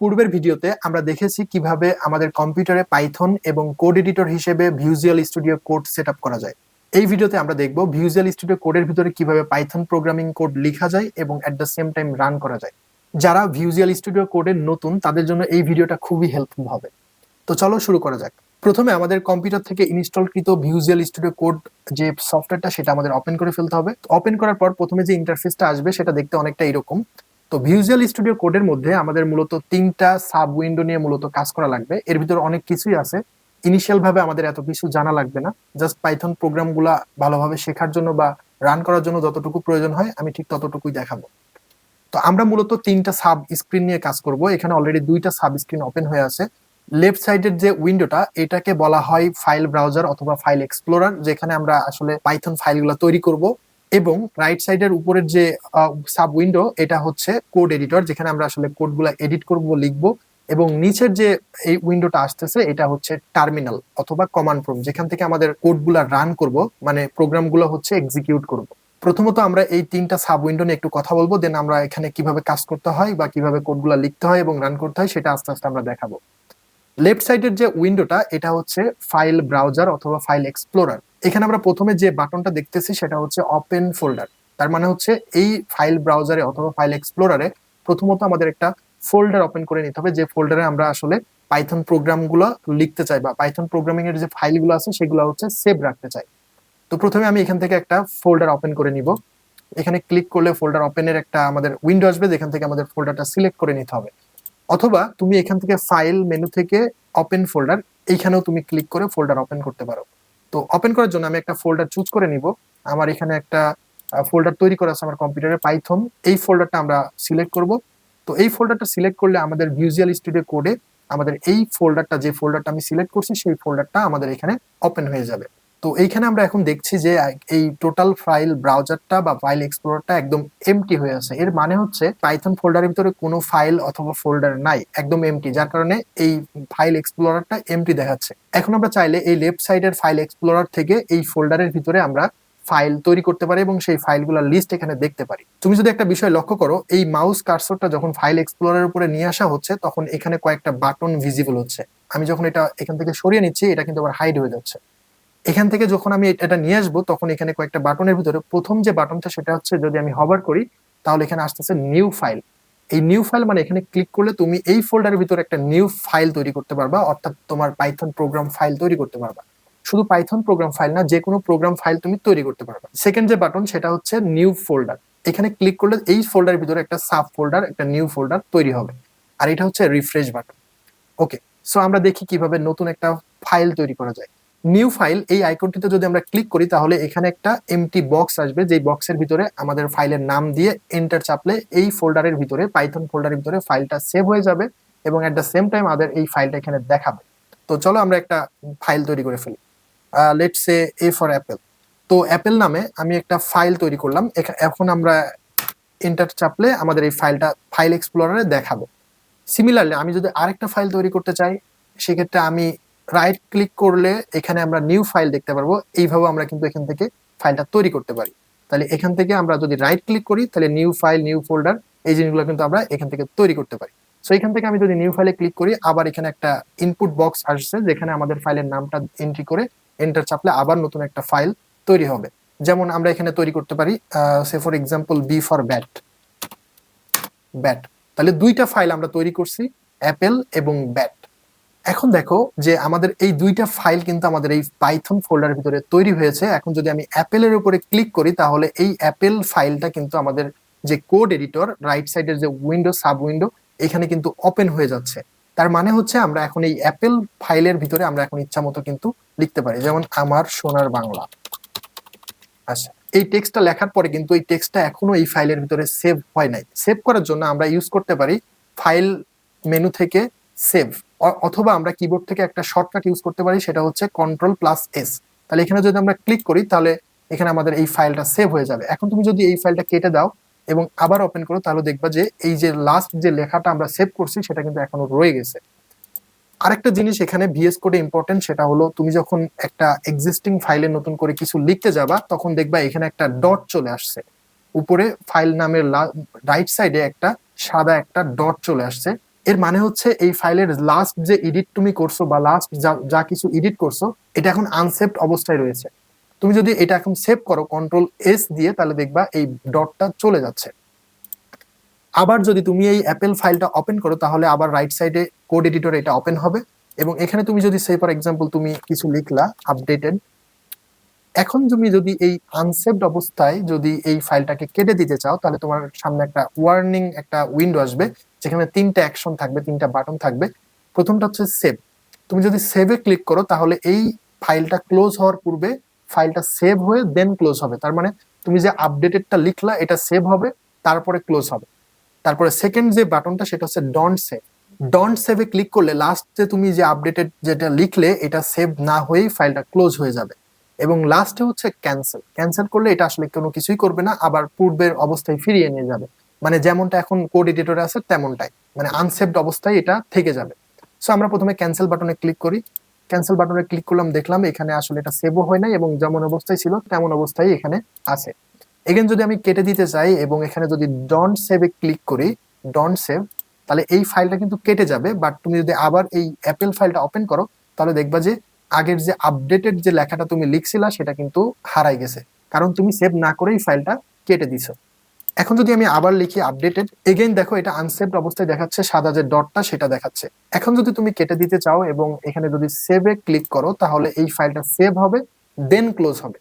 পূর্বের ভিডিওতে আমরা দেখেছি কীভাবে আমাদের কম্পিউটারে পাইথন এবং কোড এডিটর হিসেবে ভিউজুয়াল স্টুডিও কোড সেট করা যায়। এই ভিডিওতে আমরা দেখব ভিউজুয়াল স্টুডিও কোডের ভিতরে কীভাবে পাইথন প্রোগ্রামিং কোড লেখা যায় এবং at the same time run করা যায়। যারা ভিউজুয়াল স্টুডিও কোডের নতুন, তাদের জন্য এই ভিডিওটা খুবই হেল্পফুল হবে। তো চলো শুরু করা যাক। প্রথমে আমাদের কম্পিউটার থেকে ইনস্টলকৃত ভিউজুয়াল স্টুডিও কোড যে সফটওয়্যারটা, সেটা আমাদের ওপেন করে ফেলতে হবে। ওপেন করার পর প্রথমে যে ইন্টারফেসটা আসবে, সেটা দেখতে অনেকটা এরকম। তো ভিউজুয়াল স্টুডিও কোডের মধ্যে আমাদের মূলত তিনটা সাব উইন্ডো নিয়ে মূলত কাজ করা লাগবে। এর ভিতরে অনেক কিছুই আছে। ইনিশিয়াল ভাবে আমাদের এত কিছু জানা লাগবে না। জাস্ট পাইথন প্রোগ্রামগুলা ভালোভাবে শেখার জন্য বা রান করার জন্য যতটুকু প্রয়োজন হয়, আমি ঠিক ততটুকুই দেখাবো। তো আমরা মূলত তিনটা সাব স্ক্রিন নিয়ে কাজ করব। এখানে অলরেডি দুইটা সাব স্ক্রিন ওপেন হয়ে আছে। লেফট সাইডের যে উইন্ডোটা এটাকে বলা হয় ফাইল ব্রাউজার অথবা ফাইল এক্সপ্লোরার যেখানে আমরা আসলে পাইথন ফাইলগুলো তৈরি করব। এবং রাইট সাইডের উপরের যে সাব উইন্ডো এটা হচ্ছে কোড এডিটর যেখানে আমরা আসলে কোডগুলো এডিট করব, লিখব এবং নিচের যে এই উইন্ডোটা আসতেছে, এটা হচ্ছে টার্মিনাল অথবা কমান্ড প্রুম যেখান থেকে আমাদের কোডগুলো রান করব মানে প্রোগ্রামগুলো হচ্ছে এক্সিকিউট করব। প্রথমত আমরা এই তিনটা সাব উইন্ডো নিয়ে একটু কথা বলব দেন আমরা এখানে কীভাবে কাজ করতে হয় বা কীভাবে কোডগুলো লিখতে হয় এবং রান করতে হয়, সেটা আস্তে আস্তে আমরা দেখাবো। লেফট সাইডের যে উইন্ডোটা, এটা হচ্ছে ফাইল ব্রাউজার অথবা ফাইল এক্সপ্লোরার। এখানে আমরা প্রথমে যে বাটনটা দেখতেছি, সেটা হচ্ছে ওপেন ফোল্ডার। তার মানে হচ্ছে এই ফাইল ব্রাউজারে অথবা ফাইল এক্সপ্লোরারে প্রথমত আমাদের একটা ফোল্ডার ওপেন করে নিতে হবে, যে ফোল্ডারে আমরা আসলে পাইথন প্রোগ্রামগুলো লিখতে চাই বা পাইথন প্রোগ্রামিং এর যে ফাইলগুলো আছে, সেগুলো হচ্ছে সেভ রাখতে চাই। তো প্রথমে আমি এখান থেকে একটা ফোল্ডার ওপেন করে নিব। এখানে ক্লিক করলে ফোল্ডার ওপেনের একটা আমাদের উইন্ডো আসবে, যেখান থেকে আমাদের ফোল্ডারটা সিলেক্ট করে নিতে হবে। অথবা তুমি এখান থেকে ফাইল মেনু থেকে ওপেন ফোল্ডার এইখানেও তুমি ক্লিক করে ফোল্ডার ওপেন করতে পারো। তো ওপেন করার জন্য আমি একটা ফোল্ডার চুজ করে নিব। আমার এখানে একটা ফোল্ডার তৈরি করা আছে আমার কম্পিউটারে পাইথন এই ফোল্ডারটা আমরা সিলেক্ট করব। তো এই ফোল্ডারটা সিলেক্ট করলে আমাদের ভিউজুয়াল স্টুডিও কোডে আমাদের এই ফোল্ডারটা যে ফোল্ডারটা আমি সিলেক্ট করছি, সেই ফোল্ডারটা আমাদের এখানে ওপেন হয়ে যাবে। তো এইখানে আমরা এখন দেখছি যে, এই টোটাল ফাইল ব্রাউজারটা বা ফাইল এক্সপ্লোরারটা একদম এমটি হয়ে আছে। এর মানে হচ্ছে পাইথন ফোল্ডারের ভিতরে কোনো ফাইল অথবা ফোল্ডার নাই, একদম এমটি যার কারণে এই ফাইল এক্সপ্লোরারটা এমটি দেখাচ্ছে। এখন আমরা চাইলে এই লেফট সাইডের ফাইল এক্সপ্লোরার থেকে এই ফোল্ডারের ভিতরে আমরা ফাইল তৈরি করতে পারি এবং সেই ফাইলগুলোর লিস্ট এখানে দেখতে পারি। তুমি যদি একটা বিষয় লক্ষ্য করো, এই মাউস কার্সরটা যখন ফাইল এক্সপ্লোরারের উপরে নিয়ে আসা হচ্ছে, তখন এখানে কয়েকটা বাটন ভিজিবল হচ্ছে। আমি যখন এটা এখান থেকে সরিয়ে নিচ্ছি, এটা কিন্তু আবার হাইড হয়ে যাচ্ছে। এখান থেকে যখন আমি এটা নিয়ে আসব, তখন এখানে কয়েকটা বাটনের ভিতরে প্রথম যে বাটনটা সেটা হচ্ছে যদি আমি হবার করি, তাহলে এখানে আসতেছে নিউ ফাইল এই নিউ ফাইল মানে এখানে ক্লিক করলে তুমি এই ফোল্ডারের ভিতরে একটা নিউ ফাইল তৈরি করতে পারবা, অর্থাৎ তোমার পাইথন প্রোগ্রাম ফাইল তৈরি করতে পারবা। শুধু পাইথন প্রোগ্রাম ফাইল না, যে কোনো প্রোগ্রাম ফাইল তুমি তৈরি করতে পারবা। সেকেন্ড যে বাটন সেটা হচ্ছে নিউ ফোল্ডার এখানে ক্লিক করলে এই ফোল্ডারের ভিতরে একটা সাব ফোল্ডার একটা নিউ ফোল্ডার তৈরি হবে। আর এটা হচ্ছে রিফ্রেশ বাটন ওকে সো আমরা দেখি কীভাবে নতুন একটা ফাইল তৈরি করা যায়। নিউ ফাইল এই আইকনটিতে যদি আমরা ক্লিক করি, তাহলে এখানে একটা এমটি বক্স আসবে যে বক্সের ভিতরে আমাদের ফাইলের নাম দিয়ে এন্টার চাপলে এই ফোল্ডারের ভিতরে পাইথন ফোল্ডারের ভিতরে ফাইলটা সেভ হয়ে যাবে এবং এট দ্য সেম টাইম আমাদের এই ফাইলটা এখানে দেখাবে। তো চলো আমরা একটা ফাইল তৈরি করে ফেলি। Let's say A for apple তো অ্যাপেল নামে আমি একটা ফাইল তৈরি করলাম। এখন আমরা এন্টার চাপলে আমাদের এই ফাইলটা ফাইল এক্সপ্লোরারে দেখাবে। সিমিলারলি আমি যদি আরেকটা ফাইল তৈরি করতে চাই, সেক্ষেত্রে আমি রাইট ক্লিক করলে এখানে আমরা নিউ ফাইল দেখতে পারব। এইভাবে আমরা কিন্তু এখান থেকে ফাইলটা তৈরি করতে পারি। তাহলে এখান থেকে আমরা যদি রাইট ক্লিক করি, তাহলে নিউ ফাইল নিউ ফোল্ডার এই জিনিসগুলো কিন্তু আমরা এখান থেকে তৈরি করতে পারি। সো এখান থেকে আমি যদি নিউ ফাইলে ক্লিক করি, আবার এখানে একটা ইনপুট বক্স আসছে, যেখানে আমাদের ফাইলের নামটা এন্ট্রি করে এন্টার চাপলে আবার নতুন একটা ফাইল তৈরি হবে। যেমন আমরা এখানে তৈরি করতে পারি say for example B for bat bat তাহলে দুইটা ফাইল আমরা তৈরি করছি অ্যাপেল এবং ব্যাট এখন দেখো যে আমাদের এই দুইটা ফাইল কিন্তু আমাদের এই পাইথন ফোল্ডারের ভিতরে তৈরি হয়েছে। এখন যদি আমি অ্যাপেলের উপরে ক্লিক করি, তাহলে এই অ্যাপেল ফাইলটা কিন্তু আমাদের যে কোড এডিটর রাইট সাইডের যে উইন্ডো সাব উইন্ডো এখানে কিন্তু ওপেন হয়ে যাচ্ছে। তার মানে হচ্ছে আমরা এখন এই অ্যাপেল ফাইলের ভিতরে আমরা এখন ইচ্ছা মতো কিন্তু লিখতে পারি। যেমন আমার সোনার বাংলা। আচ্ছা এই টেক্সটটা লেখার পরে কিন্তু এই টেক্সটটা এখনও এই ফাইলের ভিতরে সেভ হয় নাই। সেভ করার জন্য আমরা ইউজ করতে পারি ফাইল মেনু থেকে সেভ অথবা আমরা কিবোর্ড থেকে একটা শর্টকাট ইউজ করতে পারি, সেটা হচ্ছে কন্ট্রোল প্লাস এস তাহলে এখানে যদি আমরা ক্লিক করি, তাহলে এখানে আমাদের এই ফাইলটা সেভ হয়ে যাবে। এখন তুমি যদি এই ফাইলটা কেটে দাও এবং আবার ওপেন করো, তাহলে দেখবা যে এই যে লাস্ট যে লেখাটা আমরা সেভ করছি, সেটা কিন্তু এখনও রয়ে গেছে। আরেকটা জিনিস এখানে ভিএস কোডে ইম্পর্টেন্ট সেটা হলো তুমি যখন একটা এক্সিস্টিং ফাইলে নতুন করে কিছু লিখতে যাবা, তখন দেখবা এখানে একটা ডট চলে আসছে। উপরে ফাইল নামের রাইট সাইডে একটা সাদা একটা ডট চলে আসছে। এর মানে হচ্ছে এই ফাইলের লাস্ট যে এডিট তুমি করছ বা লাস্ট যা কিছু এডিট করছ, এটা এখন আনসেভড অবস্থায় রয়েছে। তুমি যদি এটা এখন সেভ করো কন্ট্রোল এস দিয়ে, তাহলে দেখবা এই ডটটা চলে যাচ্ছে। আবার যদি তুমি এই অ্যাপেল ফাইলটা ওপেন করো, তাহলে আবার রাইট সাইডে কোড এডিটর এটা ওপেন হবে। এবং এখানে তুমি যদি সে ফর এক্সাম্পল তুমি কিছু লিখলা আপডেটেড এখন তুমি যদি এই আনসেভড অবস্থায় যদি এই ফাইলটাকে কেটে দিতে চাও, তাহলে তোমার সামনে একটা ওয়ার্নিং একটা উইন্ডো আসবে, যেখানে তিনটা অ্যাকশন থাকবে, তিনটা বাটন থাকবে। প্রথমটা হচ্ছে সেভ তুমি যদি সেভে ক্লিক করো, তাহলে এই ফাইলটা ক্লোজ হওয়ার পূর্বে ফাইলটা সেভ হয়ে দেন ক্লোজ হবে। তার মানে তুমি যে আপডেটেডটা লিখলা, এটা সেভ হবে, তারপরে ক্লোজ হবে। তারপরে সেকেন্ড যে বাটনটা সেটা হচ্ছে ডন্ট সেভ ডন্ট সেভে ক্লিক করলে লাস্ট তুমি যে আপডেটেড যেটা লিখলে, এটা সেভ না হয়েই ফাইলটা ক্লোজ হয়ে যাবে। এবং লাস্টে হচ্ছে ক্যান্সেল ক্যান্সেল করলে এটা আসলে কোনো কিছুই করবে না, আবার পূর্বের অবস্থায় ফিরিয়ে নিয়ে যাবে। মানে যেমনটা এখন কোড এডিটরে আছে, তেমনটাই। মানে আনসেভড অবস্থায় এটা থেকে যাবে। সো আমরা প্রথমে ক্যান্সেল বাটনে ক্লিক করি। ক্যান্সেল বাটনে ক্লিক করলাম, দেখলাম এখানে আসলে এটা সেভও হয় নাই এবং যেমন অবস্থায় ছিল, তেমন অবস্থায় এখানে আছে। এগেন যদি আমি কেটে দিতে চাই এবং এখানে যদি ডন্ট সেভে ক্লিক করি ডন্ট সেভ তাহলে এই ফাইলটা কিন্তু কেটে যাবে। বাট তুমি যদি আবার এই অ্যাপেল ফাইলটা ওপেন করো, তাহলে দেখবা যে আগের যে আপডেটেড যে লেখাটা তুমি লিখছিলা, সেটা কিন্তু হারাই গেছে। কারণ তুমি সেভ না করেই ফাইলটা কেটে দিছো। এখন যদি আমি আবার লিখি আপডেটেড এগেইন দেখো এটা আনসেভড অবস্থায় দেখাচ্ছে, সাদা যে ডটটা সেটা দেখাচ্ছে। এখন যদি তুমি কেটে দিতে চাও এবং এখানে যদি সেভে ক্লিক করো, তাহলে এই ফাইলটা সেভ হবে দেন ক্লোজ হবে।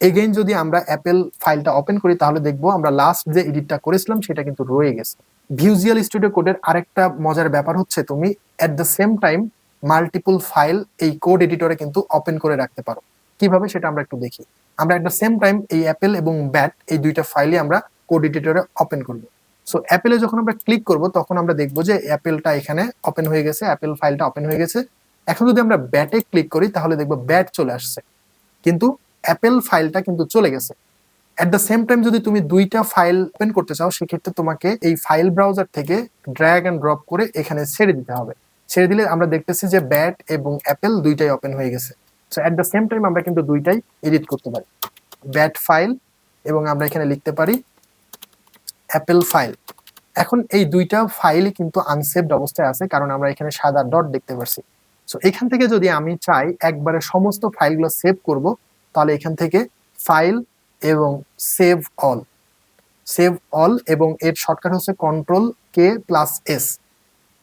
এগেইন যদি আমরা অ্যাপেল ফাইলটা ওপেন করি, তাহলে দেখব আমরা লাস্ট যে এডিটটা করেছিলাম, সেটা কিন্তু রয়ে গেছে। ভিউজিয়াল স্টুডিও কোডের আরেকটা মজার ব্যাপার হচ্ছে, তুমি at the same time multiple file এই কোড এডিটরে কিন্তু ওপেন করে রাখতে পারো। কীভাবে সেটা আমরা একটু দেখি। আমরা একটা সেম টাইম এই অ্যাপেল এবং ব্যাট এই দুইটা ফাইলই আমরা কোড এডিটরে ওপেন করব। সো অ্যাপেলে যখন আমরা ক্লিক করব, তখন আমরা দেখব যে অ্যাপেলটা এখানে ওপেন হয়ে গেছে অ্যাপেল ফাইলটা ওপেন হয়ে গেছে। এখন যদি আমরা ব্যাটে ক্লিক করি, তাহলে দেখব ব্যাট চলে আসছে। কিন্তু অ্যাপেল ফাইলটা কিন্তু চলে গেছে। অ্যাট দ্য সেম টাইম যদি তুমি দুইটা ফাইল ওপেন করতে চাও, সেক্ষেত্রে তোমাকে এই ফাইল ব্রাউজার থেকে ড্র্যাগ অ্যান্ড ড্রপ করে এখানে ছেড়ে দিতে হবে। ছেড়ে দিলে আমরা দেখতেছি যে ব্যাট এবং অ্যাপেল দুইটাই ওপেন হয়ে গেছে। So at the same time আমরা কিন্তু দুইটাই এডিট করতে পারি। ব্যাট ফাইল এবং আমরা এখানে লিখতে পারি অ্যাপেল ফাইল এখন এই দুইটা ফাইলই কিন্তু আনসেভড অবস্থায় আছে, কারণ আমরা এখানে সাদা ডট দেখতে পাচ্ছি সো এখান থেকে যদি আমি চাই একবারে সমস্ত ফাইলগুলো সেভ করব, তাহলে এখান থেকে ফাইল এবং সেভ অল সেভ অল এবং এর শর্টকাট হচ্ছে কন্ট্রোল কে প্লাস এস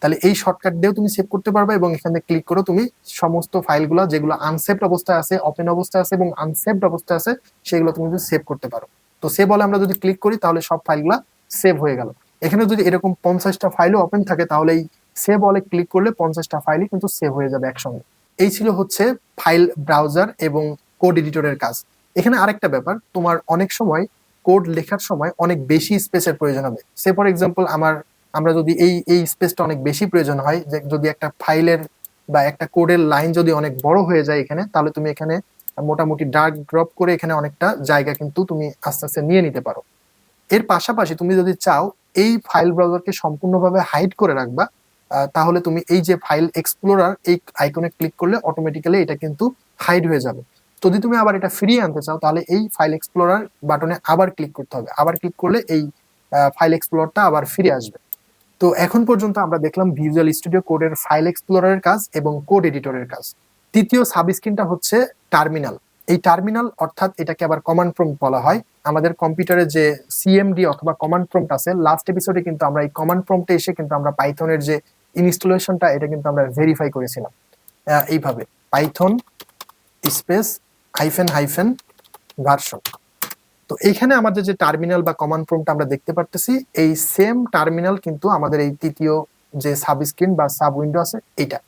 তাহলে এই শর্টকাট দিয়েও তুমি সেভ করতে পারবে এবং এখানে ক্লিক করে তুমি সমস্ত ফাইলগুলো যেগুলো আনসেভড অবস্থায় আছে ওপেন অবস্থায় আছে এবং আনসেভড অবস্থায় আছে, সেগুলো তুমি সেভ করতে পারো। তো সেভ বলে আমরা যদি ক্লিক করি তাহলে সব ফাইলগুলো সেভ হয়ে গেল। এখানে যদি এরকম পঞ্চাশটা ফাইলও ওপেন থাকে তাহলে এই সেভ অলে ক্লিক করলে পঞ্চাশটা ফাইলই কিন্তু সেভ হয়ে যাবে একসঙ্গে। এই ছিল হচ্ছে ফাইল ব্রাউজার এবং কোড এডিটরের কাজ। এখানে আরেকটা ব্যাপার, তোমার অনেক সময় কোড লেখার সময় অনেক বেশি স্পেসের প্রয়োজন হবে। সে ফর এক্সাম্পল আমার আমরা যদি এই এই স্পেসটা অনেক বেশি প্রয়োজন হয়, যে যদি একটা ফাইলের বা একটা কোডের লাইন যদি অনেক বড় হয়ে যায় এখানে, তাহলে তুমি এখানে মোটামুটি ডার্ক ড্রপ করে এখানে অনেকটা জায়গা কিন্তু তুমি আস্তে আস্তে নিয়ে নিতে পারো। এর পাশাপাশি তুমি যদি চাও এই ফাইল ব্রাউজারকে সম্পূর্ণভাবে হাইড করে রাখবা তাহলে তুমি এই যে ফাইল এক্সপ্লোরার এই আইকনে ক্লিক করলে অটোমেটিক্যালি এটা কিন্তু হাইড হয়ে যাবে। যদি তুমি আবার এটা ফিরিয়ে আনতে চাও, তাহলে এই ফাইল এক্সপ্লোরার বাটনে আবার ক্লিক করতে হবে। আবার ক্লিক করলে এই ফাইল এক্সপ্লোরটা আবার ফিরে আসবে। তো এখন পর্যন্ত আমরা দেখলাম ভিজুয়াল স্টুডিও কোডের ফাইল এক্সপ্লোরারের কাজ এবং কোড এডিটরের কাজ। তৃতীয় সাব স্ক্রিনটা হচ্ছে টার্মিনাল এই টার্মিনাল অর্থাৎ এটাকে আবার কমান্ড প্রম্পট বলা হয়। আমাদের কম্পিউটারে যে সিএমডি অথবা কমান্ড প্রম্পট আছে লাস্ট এপিসোডে কিন্তু আমরা এই কমান্ড প্রম্পটে এসে কিন্তু আমরা পাইথনের যে ইনস্টলেশনটা এটা কিন্তু আমরা ভেরিফাই করেছিলাম। এইভাবে। Python space hyphen hyphen version তো এখানে আমাদের যে টার্মিনাল বা কমান্ড প্রম্পট আমরা দেখতে পারতেছি, এই সেম টার্মিনাল কিন্তু আমাদের এই তৃতীয় যে সাব স্ক্রিন বা সাব উইন্ডো আছে, এইটা।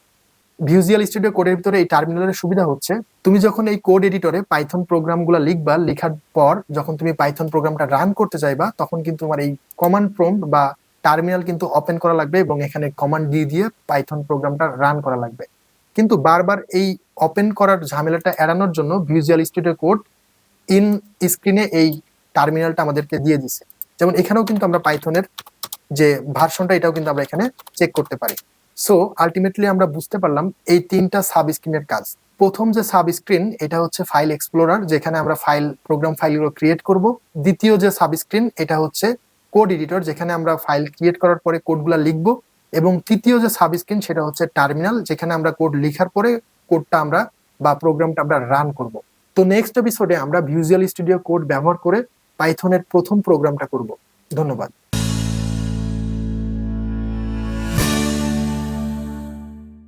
ভিউজিয়াল স্টুডিও কোডের ভিতরে এই টার্মিনালের সুবিধা হচ্ছে, তুমি যখন এই কোড এডিটরে পাইথন প্রোগ্রামগুলো লিখবা, লেখার পর যখন তুমি পাইথন প্রোগ্রামটা রান করতে চাইবা তখন কিন্তু তোমার এই কমান্ড প্রম্পট বা টার্মিনাল কিন্তু ওপেন করা লাগবে এবং এখানে কমান্ড দিয়ে দিয়ে পাইথন প্রোগ্রামটা রান করা লাগবে। কিন্তু বারবার এই ওপেন করার ঝামেলাটা এড়ানোর জন্য ভিজুয়াল স্টুডিও কোড ইন স্ক্রিনে এই টার্মিনালটা আমাদেরকে দিয়ে দিছে। যেমন এখানেও কিন্তু আমরা পাইথনের যে ভার্সনটা এটাও কিন্তু আমরা এখানে চেক করতে পারি। সো আলটিমেটলি আমরা বুঝতে পারলাম এই তিনটা সাব স্ক্রিনের কাজ। প্রথম যে সাব স্ক্রিন এটা হচ্ছে ফাইল এক্সপ্লোরার যেখানে আমরা ফাইল প্রোগ্রাম ফাইলগুলো ক্রিয়েট করব। দ্বিতীয় যে সাব স্ক্রিন এটা হচ্ছে কোড এডিটর যেখানে আমরা ফাইল ক্রিয়েট করার পরে কোডগুলো লিখব। এবং তৃতীয় যে সাব স্ক্রিন সেটা হচ্ছে টার্মিনাল যেখানে আমরা কোড লেখার পরে কোডটা আমরা বা প্রোগ্রামটা আমরা রান করব। তো নেক্সট এপিসোডে আমরা ভিউজুয়াল স্টুডিও কোড ব্যবহার করে পাইথনের প্রথম প্রোগ্রামটা করব। ধন্যবাদ।